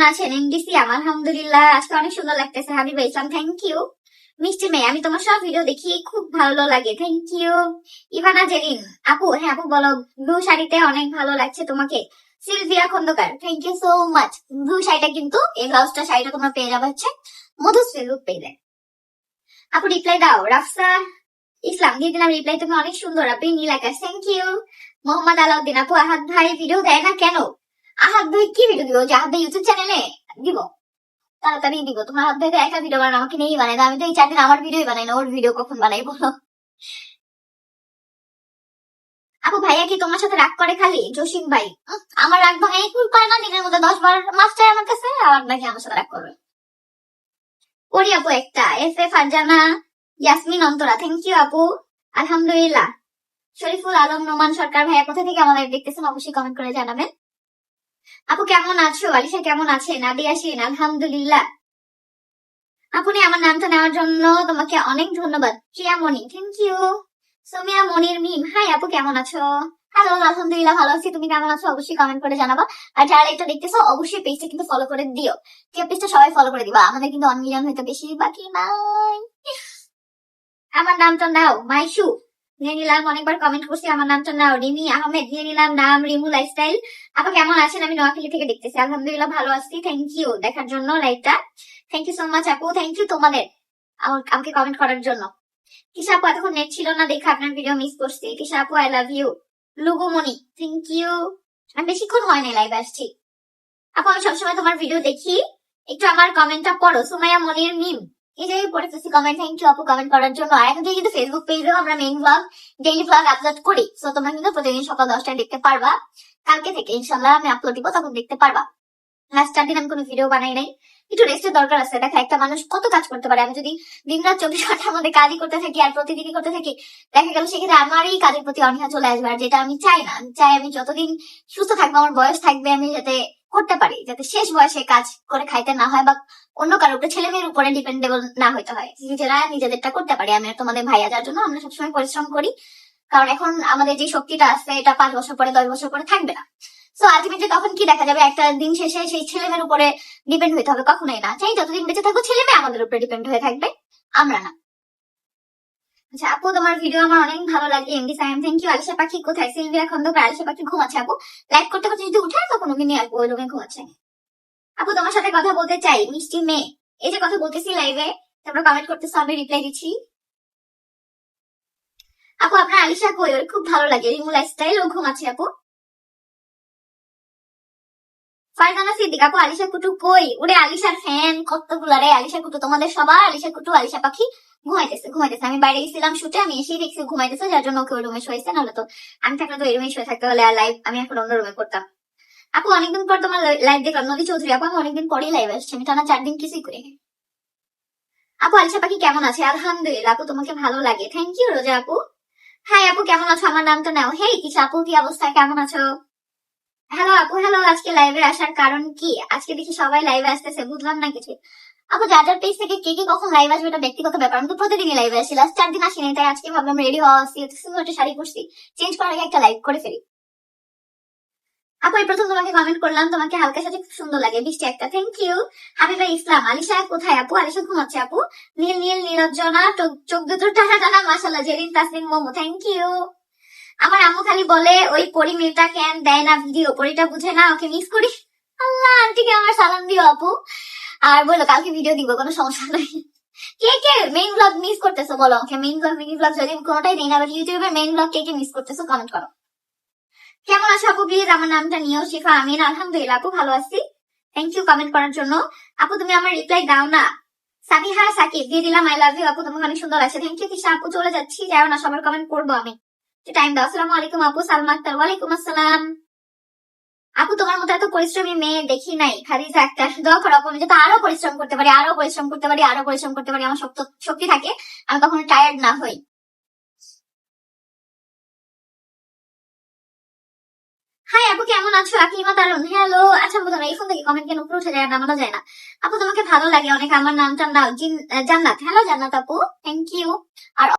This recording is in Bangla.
কেমন আছেন? এমডিসি আলহামদুলিল্লাহ। আজকে অনেক সুন্দর লাগতেছে। হাবিবা ইসলাম থ্যাংক ইউ মিষ্টি মেয়ে, আমি তোমার সব ভিডিও দেখি, খুব ভালো লাগে। থ্যাংক ইউ ইভানা জেরিন আপু হ্যাঁ আপু, বলো ব্লু শাড়িতে অনেক ভালো লাগছে তোমাকে। Sylvia Khandakar thank you so much blue শাড়িটা কিন্তু, এই ব্লাউজটা শাড়িটা তোমরা পেয়ে যাবে হচ্ছে মধুশ্রী রূপ পেয়ে যায়। আপু রিপ্লাই দাও। রাফসা ইসলাম, দিয়ে দিলাম রিপ্লাই তুমি অনেক সুন্দর আপনি নীল আকাশ থ্যাংক ইউ মোহাম্মদ আলাউদ্দিন, আপু, আহাদ ভাই ভিডিও দেয় না কেন? আহাদ ভাই কি ভিডিও দিব? যে আহাদ ভাই ইউটিউব চ্যানেলে দিব। তাড়াতাড়ি দিব। তোমার হাত ভাই তো একা ভিডিও বানানো আমাকে নিয়েই বানাই আমি তো এই চার আমার ভিডিওই বানাই না, ওর ভিডিও কখন বানাই বলো? আপু, ভাইয়া কি তোমার সাথে রাগ করে খালি? জসিম ভাই। আমার রাগ ভাঙাই কুল করে না দিনের মধ্যে দশ বার মাস্টার আমার কাছে আবার নাকি আমার সাথে রাগ করবে করি আপু একটা। S A Farzana, Yasmin Antara. Thank you আপু। আলহামদুলিল্লাহ। শরীফুল আলম, নোমান সরকার ভাইয়া, কোথা থেকে আমাদের দেখতেছেন? অবশ্যই কমেন্ট করে জানাবেন। আপু কেমন আছো? আলিশা কেমন আছে? নাদিয়া শিন আলহামদুলিল্লাহ। আপনি আমার নামটা নেওয়ার জন্য তোমাকে অনেক ধন্যবাদ। Priya Moni thank you Somiya Monir Mim hi আপু কেমন আছো? হ্যালো আলহামদুলিল্লাহ ভালো আছি। তুমি কেমন আছো? অবশ্যই কমেন্ট করে জানাবা। আর যারা এটা দেখতেছো, অবশ্যই পেজটা কিন্তু ফলো করে দিও। কেউ পেজটা সবাই ফলো করে দিবা। আমাদের কিন্তু মিলিয়ন হইতে বেশি বাকি নাই। আমার নামটা নাও, মাইশু। নিয়ে নিলাম, অনেকবার কমেন্ট করছি। আমার নামটা নাও, রিমি আহমেদ। নিয়ে নিলাম নাম, রিমু লাইফস্টাইল আপা কেমন আছেন? আমি নোয়াখালী থেকে দেখতেছি। আলহামদুলিল্লাহ ভালো আছি। থ্যাংক ইউ দেখার জন্য লাইভটা থ্যাংক ইউ সো মাচ আপু। থ্যাংক ইউ তোমাদের আমাকে কমেন্ট করার জন্য। তিশা আপু, এতক্ষণ নেট ছিল না, দেখে আপনার ভিডিও মিস করছি। তিশা আপু আই লাভ ইউ লুগুমণি থ্যাংক ইউ আমি বেশিক্ষণ হয় না লাইভ আসছি। আপু, আমি সবসময় তোমার ভিডিও দেখি। একটু আমার কমেন্টটা পড়ো। সুমাইয়া মনির মিম এই কমেন্ট থ্যাংক ইউ আপু কমেন্ট করার জন্য, আর এখন ফেসবুক পেজেও আমরা main blog daily blog upload করি। সো তোমরা কিন্তু প্রতিদিন সকাল দশটায় দেখতে পারবা। কালকে থেকে ইনশাল্লাহ আমি আপলোড দিব, তখন দেখতে পারবা। লাস্ট চার দিন আমি কোনো ভিডিও বানাই নাই। একটু রেস্টের দরকার আছে। দেখা, একটা মানুষ কত কাজ করতে পারে। আমি যদি দিন রাত চব্বিশ ঘণ্টার মধ্যে কাজই করতে থাকি আর প্রতিদিনই করতে থাকি, দেখা গেল সেক্ষেত্রে আমারই কাজের প্রতি অনীহা চলে আসবে। আর যেটা আমি চাই না, আমি চাই আমি যতদিন সুস্থ থাকব, আমার বয়স থাকবে, আমি যাতে করতে পারি, যাতে শেষ বয়সে কাজ করে খাইতে না হয় বা অন্য কারোর উপরে ছেলে মেয়ের উপরে ডিপেন্ডেবল না হইতে হয়। নিজেরা নিজেদেরটা করতে পারি। আমি তোমাদের ভাইয়া যার জন্য আমরা সবসময় পরিশ্রম করি। কারণ এখন আমাদের যে শক্তিটা আছে, এটা পাঁচ বছর পরে, দশ বছর পরে থাকবে না। তো আলটিমেটলি তখন কি দেখা যাবে? একটা দিন শেষে সেই ছেলে মেয়ের উপরে ডিপেন্ড হইতে হবে কখনোই না। চাই যতদিন বেঁচে থাকব ছেলে মেয়ে আমাদের উপরে ডিপেন্ড হয়ে থাকবে। আমরা না। আচ্ছা আপু, তোমার ভিডিও আমার অনেক ভালো লাগে MD Saim thank you Alisha Pakhi, কোথায়? সিলভিয়া খন্দকার আলিশা পাখি ঘুমাচ্ছে আপু। লাইক করতে করতে যদি উঠে তখন ওকে নিয়ে আসব ওই রুমে আপু, তোমার সাথে কথা বলতে চাই, মিষ্টি মেয়ে। এই যে কথা বলতেছি লাইভে তারপর কমেন্ট করতে আমি রিপ্লাই দিচ্ছি। আপু, আপনার আলিশা কই? ওর খুব ভালো লাগে, রিমু লাইফস্টাইল ও ঘুমাচ্ছে আপু। সিদ্দিক আপু, আলিশা কুটু কই? আলিশার ফ্যান কতগুলা রে? আলিশা কুটু তোমাদের সবার? আলিশা কুটু, আলিশা পাখি ঘুমাইতেছে ঘুমাইতেছে। আমি বাইরে গেছিলাম শুটে, আমি এসেই দেখছি ঘুমাইতেছে, যার জন্য ওকে রুমে শুয়েছে নাহলে তো আমি থাকলে তো এই রুমে শুয়ে থাকতে হলে লাইভ আমি এখন অন্য রুমে করতাম আপু, অনেকদিন পর তোমার লাইভ দেখলাম। নদী চৌধুরী আপু, আমি অনেকদিন পরেই লাইভ আসছি। আমি টানা চার দিন কিছুই করি আপু, আলিশা পাখি কেমন আছে? আলহামদুলিল্লাহ, আপু, তোমাকে ভালো লাগে। থ্যাংক ইউ রোজা আপু। হাই আপু, কেমন আছো? আমার নাম তো নাও। হেই কিছু আপু, কি অবস্থা? কেমন আছো? হ্যালো আপু, হ্যালো, আজকে লাইভে আসার কারণ কি? আজকে দেখি সবাই লাইভে আসতেছে, বুঝলাম না কিছু। আপু, যার যার পেজ থেকে কে কে কখন লাইভ আসবে এটা ব্যক্তিগত ব্যাপার। আমি তো প্রতিদিনই লাইভে আসি লাস্ট চার দিন আসিনি, তাই আজকে ভাবলাম রেডি হওয়া আসছি একটা শাড়ি পরছি। চেঞ্জ করার আগে একটা লাইভ করে ফেলি। আপু, এই প্রথম তোমাকে কমেন্ট করলাম, তোমাকে হালকা সাথে খুব সুন্দর লাগে বৃষ্টি একটা। থ্যাংক ইউ হাবিবা ইসলাম, আলিশা কোথায় আপু? আলিশা ঘুমাচ্ছে আপু? নীল নীল নীরজনা চোখ- দুটো টানা টানা জেরিন, তাসনিম, মোমো থ্যাংক ইউ আমার আম্মু খালি বলে, ওই পরি মেয়েটা কেন দেয় না ভিডিও? পরিটা বুঝে না, ওকে মিস করি আল্লাহ আন্টিকে আমার সালাম দিও আপু। আর বলো, কালকে ভিডিও দিব, কোনো সমস্যা নাই। কে কে মেইন ব্লগ মিস করতেছো বলো? Okay main blog mini blog যদি কোনোটাই না মেইন ব্লগ কে কে মিস করতেছো কমেন্ট করো। কেমন আছো আপু? প্লিজ আমার নামটা নিও, শিফা আমিন। আলহামদুলিল্লাহ, আপু ভালো আছি। থ্যাংক ইউ কমেন্ট করার জন্য। আপু, তুমি আমার রিপ্লাই দাও না। সাবিহা সাকিব, দিয়ে দিলাম আই লাভ ইউ আপু, তোমাকে অনেক সুন্দর আছে থ্যাংক ইউ আপু। চলে যাচ্ছি। যাও না, সবার কমেন্ট করব আমি। টাইম দাও? আসসালামু আলাইকুম আপু, সালমা আক্তার, ওয়ালাইকুম আসসালাম। আপু, তোমার মতো এত পরিশ্রমী মেয়ে দেখি নাই। খাদিজা একটা দোয়া করো আপু, আমি যাতে আরও পরিশ্রম করতে পারি, আরও পরিশ্রম করতে পারি, আরও পরিশ্রম করতে পারি, আমার শক্ত থাকে, আমি কখনো টায়ার্ড না হই। হাই আপু, কেমন আছো? আকিমা তারুন হ্যালো আচ্ছা বোধ এই ফোন থেকে কমেন্ট কেন? উপরে উঠে যায় না নামানো যায় না। আপু, তোমাকে ভালো লাগে অনেক, আমার নামটা নাও জান্নাত। হ্যালো জান্নাত আপু। Thank you R